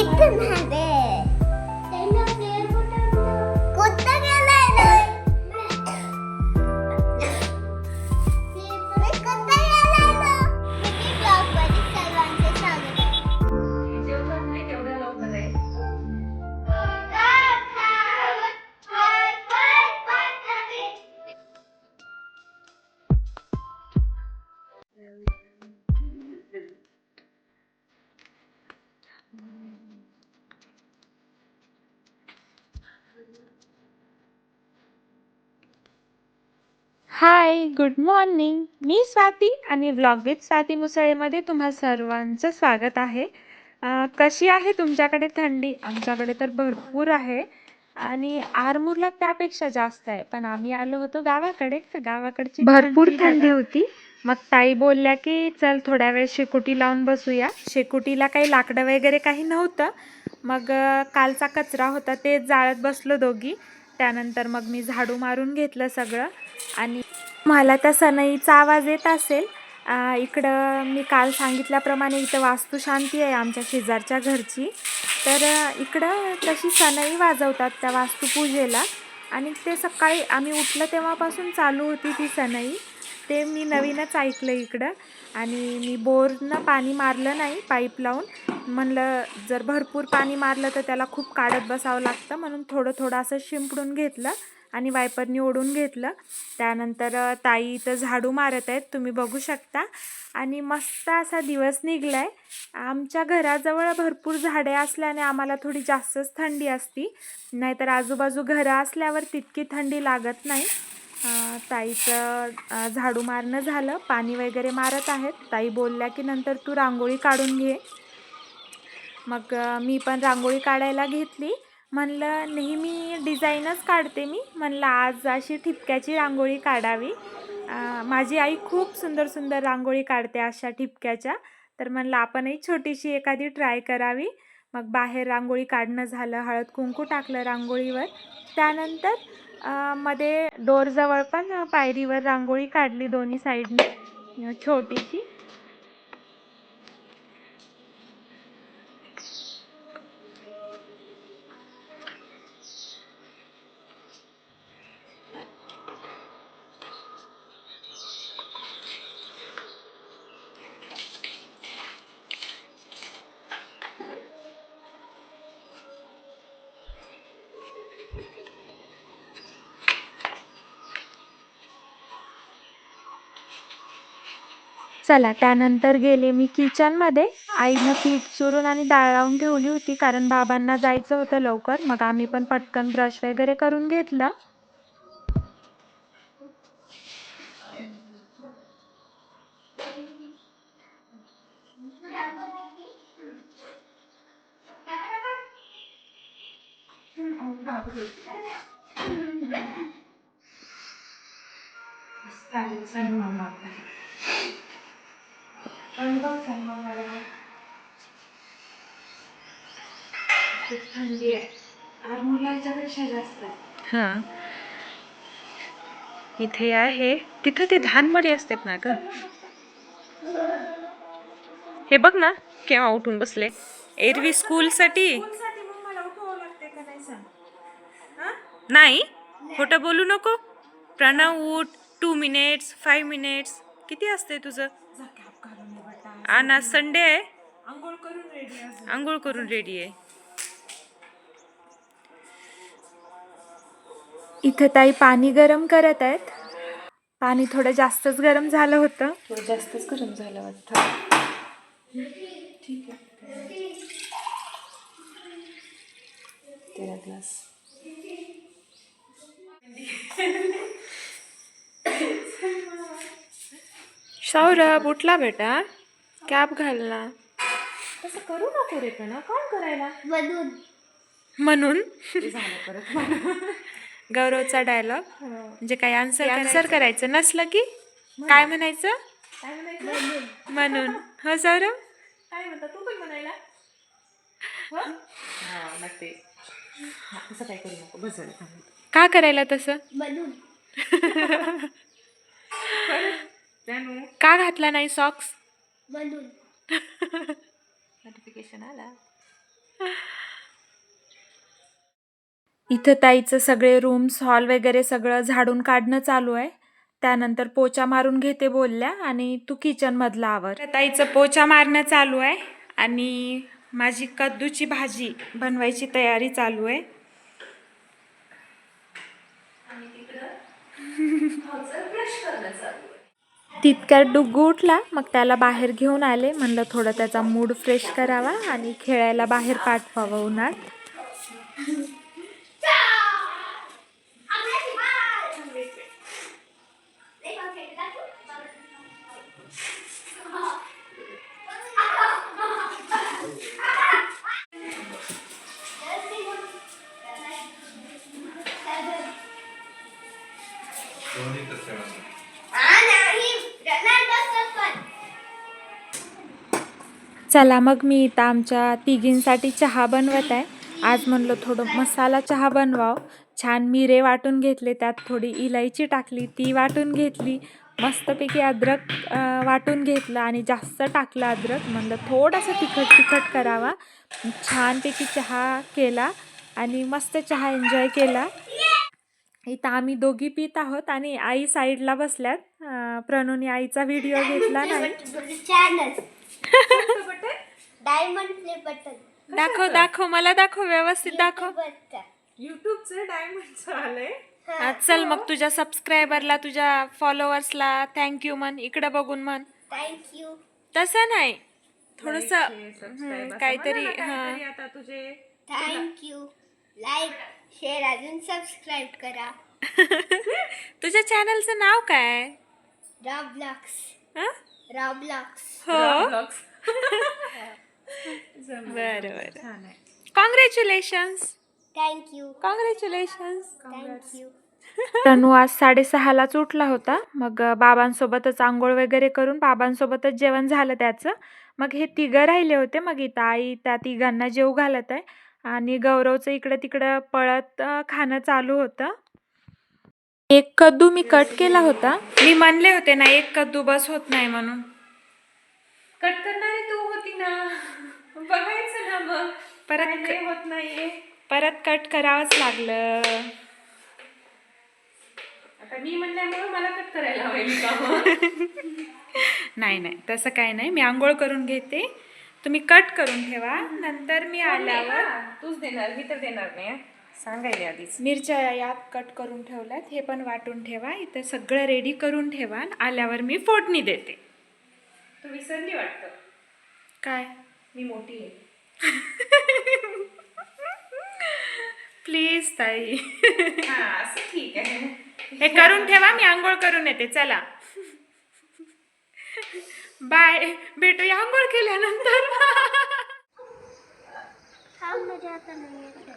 इथं मध्ये कुठं गेलाय रे? हाय गुड मॉर्निंग मी स्वाती आणि व्लॉग विथ स्वाती मुसळेमध्ये तुम्हा सर्वांचं स्वागत आहे. अं, कशी आहे तुमच्याकडे थंडी? आमच्याकडे तर भरपूर आहे आणि आरमूरला त्यापेक्षा जास्त आहे. पण आम्ही आलो होतो गावाकडे. तर गावाकडची भरपूर थंडी होती. मग ताई बोलल्या की चल थोड्या वेळ शेकोटी लावून बसूया. शेकोटीला काही लाकडं वगैरे काही नव्हतं. मग अं, कालचा कचरा होता ते जाळत बसलो दोघी. त्यानंतर मग मी झाडू मारून घेतलं सगळं आणि मला त्या सनईचा आवाज येत असेल. इकडं मी काल सांगितल्याप्रमाणे इथं वास्तुशांती आहे आमच्या शेजारच्या घरची. तर इकडं तशी सनई वाजवतात त्या वास्तुपूजेला. आणि ते सकाळी आम्ही उठलं तेव्हापासून चालू होती ती सनई. ते मी नवीनच ऐकलं इकडं. आणि मी बोरनं पाणी मारलं नाही पाईप लावून. म्हणलं जर भरपूर पाणी मारलं तर त्याला खूप काढत बसावं लागतं म्हणून थोडं थोडं असं शिंपडून घेतलं आणि वायपरनी ओढून घेतलं. त्यानंतर ताई इथं झाडू मारत आहेत तुम्ही बघू शकता. आणि मस्त असा दिवस निघला आहे आमच्या घराजवळ भरपूर झाडे असल्याने आम्हाला थोडी जास्तच थंडी असती. नाहीतर आजूबाजू घरं असल्यावर तितकी थंडी लागत नाही. ताईचं झाडू मारणं झालं. पाणी वगैरे मारत आहेत. ताई बोलल्या की नंतर तू रांगोळी काढून घे. मग मी पण रांगोळी काढायला घेतली. म्हणलं नेहमी डिझाईनच काढते मी. म्हणलं आज अशी ठिपक्याची रांगोळी काढावी. माझी आई खूप सुंदर सुंदर रांगोळी काढते अशा ठिपक्याच्या. तर म्हणलं आपणही छोटीशी एखादी ट्राय करावी. मग बाहेर रांगोळी काढणं झालं. हळद कुंकू टाकलं रांगोळीवर. त्यानंतर अ, मध्ये डोरजवळ पण पायरीवर रांगोळी काढली दोन्ही साईडने छोटीशी. चला त्यानंतर गेले मी किचनमध्ये आईनं पीठ चुरून आणि डाळ लावून ठेवली होती कारण बाबांना जायचं होतं लवकर. मग आम्ही पण पटकन ब्रश वगैरे करून घेतलं. हां इथे आहे तिथं ते धानमडी असतात ना ग हे बघ ना केव्हा उठून बसले एरवी स्कूलसाठी नाही खोटं बोलू नको. प्रणव उठ. टू मिनिट्स फाईव्ह मिनिट्स किती असते तुझं? आणि आज संडे आहे आंघोळ करून रेडी आहे. इथं ताई पाणी गरम करत आहेत. पाणी थोडं जास्तच गरम झालं होतं. थोडं जास्तच गरम झालं वाटतं. ठीक आहे. तेरा ग्लास. सौरभ उठला बेटा. कॅब घालना तसं करू नको रे पण कोण करायला. म्हणून? झालं परत. गौरवचा डायलॉग हो. म्हणजे काही आन्सर आन्सर करायचं? नसलं की? काय म्हणायचं? काय म्हणायचं? म्हणून. हो सौरभ? काय म्हणता? तू पण म्हणायला. हा? नक्की तसं काय करू नको. बस झालं थांब. का करायला तसं? का घातला नाही सॉक्स वधून नोटिफिकेशन आला. इथं ताईचं सगळे रूम्स हॉल वगैरे सगळं झाडून काढणं चालू आहे. त्यानंतर पोचा मारून घेते बोलल्या आणि तू किचन मधला आवर. ताईचं पोचा मारणं चालू आहे आणि माझी कद्दूची भाजी बनवायची तयारी चालू आहे. तितक्यात डुग्गू उठला मग त्याला बाहेर घेऊन आले. म्हणलं थोडं त्याचा मूड फ्रेश करावा आणि खेळायला बाहेर पाठवावं उन्हात. चला मग मी इथं आमच्या तिघींसाठी चहा बनवत आहे. आज म्हणलं थोडं मसाला चहा बनवाव. छान मिरे वाटून घेतले त्यात थोडी इलायची टाकली ती वाटून घेतली. मस्तपैकी अद्रक वाटून घेतलं आणि जास्त टाकलं अद्रक. म्हणलं थोडंसं तिखट तिखट करावा. छानपैकी चहा केला आणि मस्त चहा एन्जॉय केला. इथं आम्ही दोघी पित आहोत आणि आई साईडला बसल्यात. प्रणूने आईचा व्हिडिओ घेतला नाही. Diamond play button. दाखव दाखव मला दाखव व्यवस्थित दाखव. युट्यूबचं डायमंडचं आलंय. हा, चल मग तुझ्या सबस्क्रायबरला तुझ्या फॉलोअर्सला थँक्यू म्हण इकडे बघून म्हण. थँक्यू तसं नाही. थोडस काहीतरी हा. काहीतरी आता तुझे थँक्यू लाईक शेअर अजून सबस्क्राईब करा. तुझ्या चॅनलचं नाव काय? रॉब्लॉक्स हं? रॉब्लॉक्स हो. बरं बरं. छान आहे. Congratulations thank you congratulations thank you Tanu आज साडेसहालाच उठला होता. मग बाबांसोबतच आंघोळ वगैरे करून बाबांसोबतच जेवण झालं त्याचं. मग हे तिघं राहिले होते. मग इथं आई त्या तिघांना जेव घालत आहे. आणि गौरवचं इकडं तिकडं पळत अ, खाणं चालू होतं. एक कद्दू मी कट केला होता. मी म्हणले होते ना एक कद्दू बस होत नाही म्हणून. कट करणारी तू होती ना. बघायचं ना मग. परत होत नाहीये. परत कट करावंच लागलं. आता मी म्हणल्यामुळे मला कट करायला हवी का? नाही नाही तसं काय नाही. मी आंघोळ करून घेते. तुम्ही कट करून ठेवा. नंतर मी आल्यावर तूच देणार मी तर देणार नाही हं. सांगायला आधीच. मिरच्या यात कट करून ठेवल्यात. हे पण वाटून ठेवा. इथं सगळं रेडी करून ठेवा आल्यावर मी फोडणी देते. तू विसरली वाटतं. काय? मी मोठी आहे. प्लीज ताई. हा असं ठीक आहे. हे करून ठेवा मी आंघोळ करून येते. चला. बाय भेटूया आंघोळ केल्यानंतर हा मजा आता नाही येत.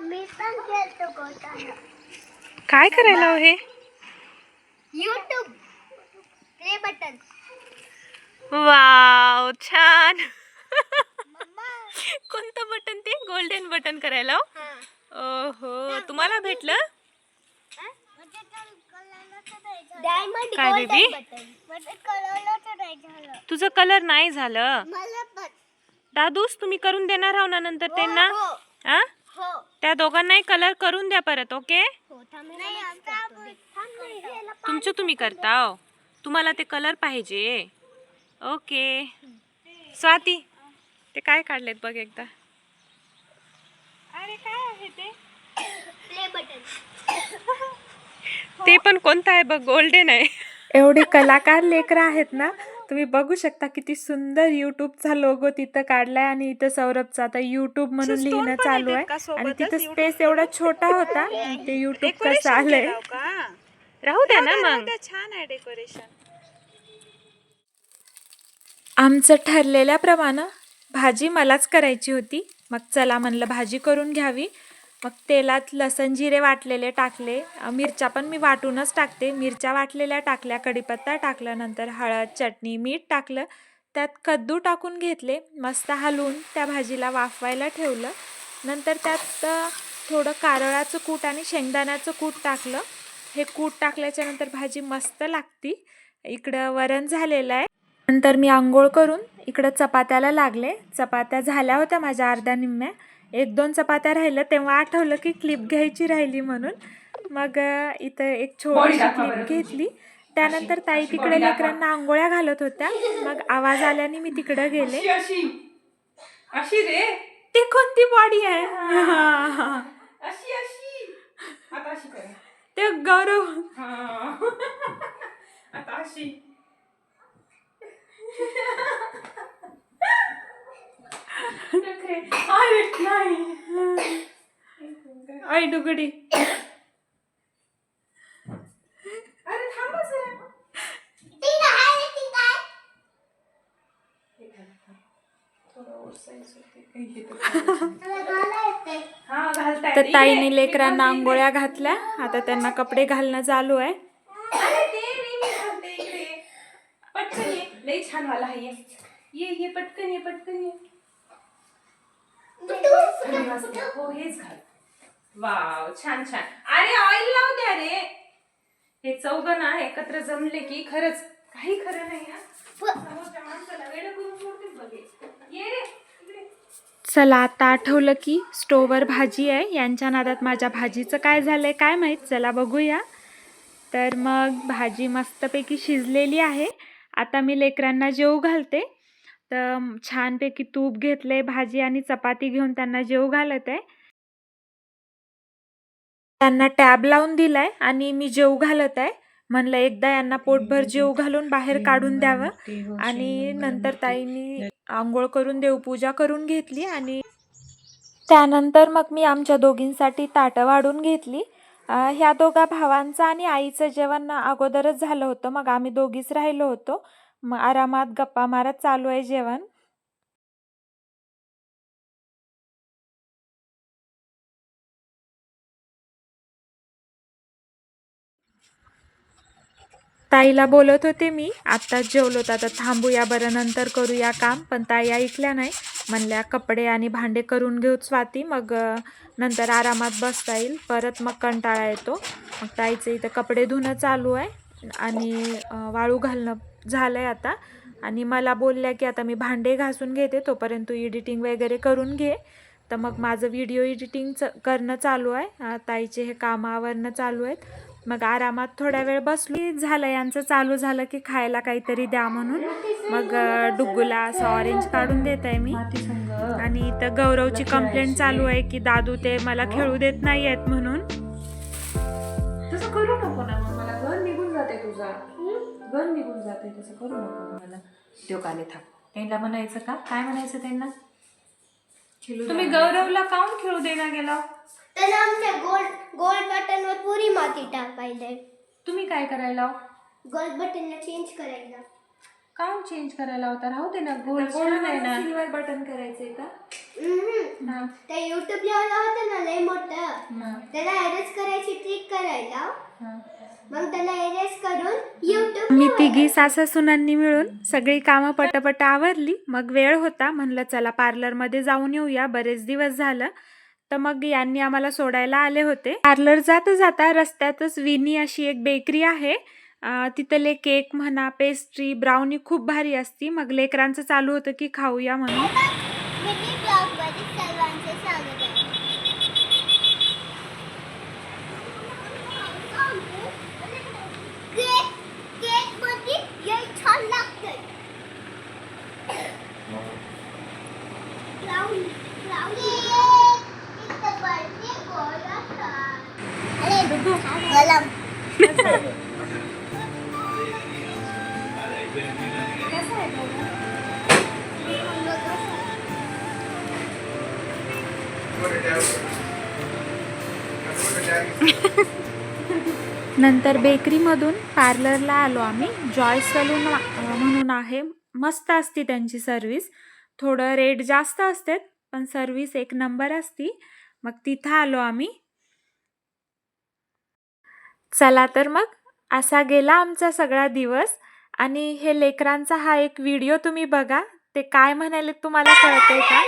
मी पण खेळतो गोटाला काय करायला हो हे? यूट्यूब प्ले बटन वाव छान. मम्मा. कोणतं बटन ते? गोल्डन बटन करायला हो? हा. ओहो तुम्हाला भेटलं? डायमंड काय बेबी? तुझं कलर नाही झालं. दादूस तुम्ही करून देणार आहो ना नंतर त्यांना? हो. आ हो? त्या दोघांनाही कलर करून द्या परत ओके हो तुमचं तुम्ही करता हो. तुम्हाला ते कलर पाहिजे. ओके स्वाती ते काय काढलेत बघ एकदा. अरे काय आहे ते? प्ले बटन ते पण कोणतं आहे बघ गोल्डन आहे. एवढे कलाकार लेकर आहेत ना तुम्ही बघू शकता किती सुंदर युट्यूबचा लोगो तिथं काढलाय आणि इथं सौरभचा. आता युट्यूब म्हणून लिहिणं चालू आहे. आणि तिथं स्पेस एवढा छोटा होता ते युट्यूब कसं आलंय? राहू द्या ना मग. छान आहे डेकोरेशन आमचं ठरलेल्याप्रमाणे भाजी मलाच करायची होती. मग चला म्हणलं भाजी करून घ्यावी. मग तेलात लसण जिरे वाटलेले टाकले. मिरच्या पण मी वाटूनच टाकते. मिरच्या वाटलेल्या टाकल्या कढीपत्ता टाकल्यानंतर हळद चटणी मीठ टाकलं. त्यात कद्दू टाकून घेतले मस्त हलवून त्या भाजीला वाफवायला ठेवलं. नंतर त्यात थोडं कारळाचं कूट आणि शेंगदाण्याचं कूट टाकलं. हे कूट टाकल्याच्यानंतर भाजी मस्त लागती. इकडं वरण झालेलं आहे. नंतर मी आंघोळ करून इकडं चपात्याला लागले. चपात्या झाल्या होत्या माझ्या अर्ध्या निम्म्या. एक दोन चपात्या राहिल्या. तेव्हा आठवलं की क्लिप घ्यायची राहिली म्हणून. मग इथं एक छोटीशी क्लिप घेतली. त्यानंतर ताई तिकडे लेकरांना आंघोळ्या घालत होत्या. मग आवाज आल्याने मी तिकडं गेले. अशी. रे. ती कोणती बॉडी आहे? ते गौरव. आता अशी. आई डुगडी अरे थांबा तर ताईने लेकरांना आंघोळ्या घातल्या. आता त्यांना कपडे घालणं चालू आहे अरे ते नाही मी घालते इकडे पटकन ये लई छान वाला आहे. ये ये ये पटकन ये. पटकन ये. हो हेच घाल. वाव छान छान. अरे ऑइल लाव द्या रे. हे चौघ ना एकत्र जमले की खरंच काही खरं नाही हा. समोरच्या माणसाला वेडं करून सोडतील बघ. हे. ये रे इकडे. चला आता आठवलं की स्टोवर भाजी आहे. यांच्या नादात माझ्या भाजीचं काय झालंय काय माहीत? चला बघूया. तर मग भाजी मस्तपैकी शिजलेली आहे. आता मी लेकरांना जेवू घालते. तर छानपैकी तूप घेतले भाजी आणि चपाती घेऊन त्यांना जेवू घालत आहे. त्यांना टॅब लावून दिलाय आणि मी जेवू घालत आहे. म्हणलं एकदा यांना पोटभर जेवू घालून बाहेर काढून द्यावं. आणि नंतर ताईंनी आंघोळ करून देवपूजा करून घेतली आणि त्यानंतर मग मी आमच्या दोघींसाठी ताटं वाढून घेतली. ह्या दोघा भावांचं आणि आईचं जेवण अगोदरच झालं होतं. मग आम्ही दोघीच राहिलो होतो. मग आरामात गप्पा मारत चालू आहे जेवण. ताईला बोलत होते मी आत्ताच जेवलो तर आता थांबूया बरं नंतर करूया काम. पण ताई ऐकल्या नाही. म्हणल्या कपडे आणि भांडे करून घेऊ स्वाती मग नंतर आरामात बसता येईल. परत मग कंटाळा येतो. मग ताईचं इथं कपडे धुणं चालू आहे आणि वाळू घालणं झालं आहे आता आणि मला बोलल्या की आता मी भांडे घासून घेते तोपर्यंत तू एडिटिंग वगैरे करून घे. तर मग माझं व्हिडिओ एडिटिंगचं करणं चालू आहे. ताईचे हे कामं चालू आहेत. मग आरामात थोड्या वेळ बसली झालं यांचं चालू झालं की खायला काहीतरी द्या म्हणून. मग अ, डुग्गूला असं ऑरेंज काढून देत आहे मी. आणि इथं गौरवची कंप्लेंट चालू आहे की दादू ते मला खेळू देत नाही आहेत म्हणून. तसं करू नको ना मला घर निघून जाते तुझा. घर निघून जाते तसं करू नको मला. देव काले थांब. त्यांना म्हणायचं का? काय म्हणायचं त्यांना? तुम्ही गौरवला काऊन खेळू देना गेला त्याला आमच्या गोल्ड गोल्ड बटनवर पुरी माती टाकायला. तुम्ही काय करायला? गोल्ड बटनला चेंज करायला. काऊन चेंज करायला होता? राहू दे ना गोल्ड ना. सिल्वर बटन करायचंय का? हम्म. त्या युट्यूब लेवलला होतं ना लय मोठं. हा. त्याला एरेस करायची ट्रिक करायला. हा. मग त्याला एरेस करून युट्यूब मी तिघी सासा सुनांनी मिळून सगळी कामं पटापट आवरली. मग वेळ होता म्हणलं चला पार्लरमध्ये जाऊन येऊया. बरेच दिवस झालं. तर मग यांनी आम्हाला सोडायला आले होते. पार्लर जाता जाता रस्त्यातच विनी अशी एक बेकरी आहे. तिथले केक म्हणा पेस्ट्री ब्राउनी खूप भारी असती. मग लेकरांचं चालू होतं की खाऊया म्हणून मिनी ब्लॉगमध्ये सर्वांचे स्वागत आहे केक केकमध्ये हे छान लागतंय ब्राउनी ब्राउनी इथं बर्थडे गोल अरे गलम नंतर बेकरीमधून पार्लरला आलो आम्ही. जॉय सलून म्हणून आहे. मस्त असती त्यांची सर्विस थोडं रेट जास्त असते पण सर्विस एक नंबर असती. मग तिथं आलो आम्ही. चला तर मग. असा गेला आमचा सगळा दिवस आणि हे लेकरांचा हा एक व्हिडिओ तुम्ही बघा. ते काय म्हणाले तुम्हाला कळतंय का?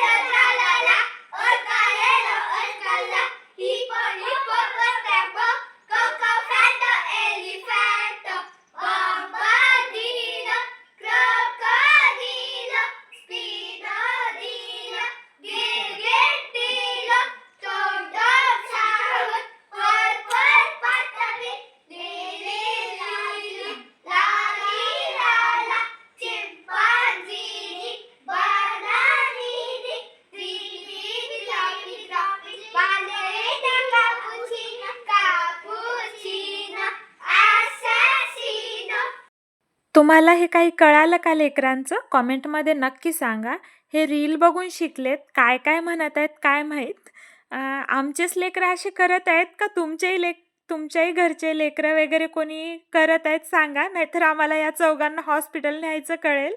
तुम्हाला हे काही कळालं का लेकरांचं? कॉमेंटमध्ये नक्की सांगा. हे रील बघून शिकलेत. काय काय म्हणत आहेत काय माहीत? आमचेच लेकरं असे करत आहेत का तुमचेही लेक तुमच्याही घरचे लेकरं वगैरे कोणी करत आहेत सांगा. नाहीतर आम्हाला या चौघांना हॉस्पिटल न्यायचं कळेल.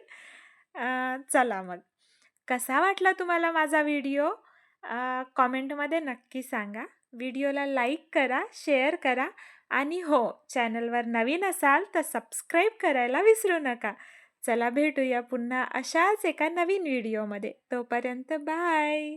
चला मग. कसा वाटला तुम्हाला माझा व्हिडिओ? कॉमेंटमध्ये नक्की सांगा. व्हिडिओला लाईक करा शेअर करा. आणि हो चॅनलवर नवीन असाल तर सबस्क्राईब करायला विसरू नका. चला भेटूया पुन्हा अशाच एका नवीन व्हिडिओमध्ये. तोपर्यंत बाय!